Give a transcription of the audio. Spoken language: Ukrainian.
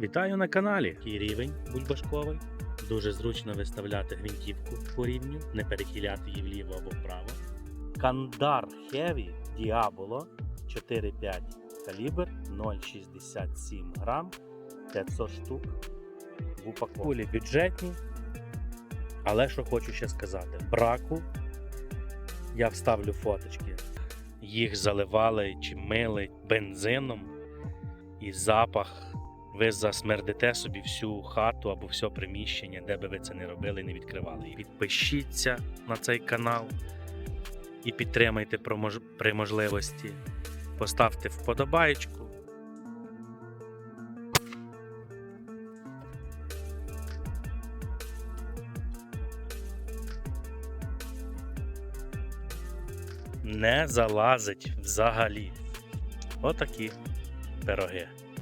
Вітаю на каналі. Такий рівень бульбашковий. Дуже зручно виставляти гвинтівку по рівню, не перехиляти її вліво або вправо. Кандар Heavy Diabolo 4,5 калібр 0,67 грам 500 штук в упаковці. Кулі бюджетні. Але що хочу ще сказати: браку я вставлю фоточки. Їх заливали чи мили бензином і запах. Ви засмердите собі всю хату або все приміщення, де би ви це не робили, не відкривали. І Підпишіться на цей канал і підтримайте при можливості. Поставте вподобайку. Не залазить взагалі. Отакі пироги.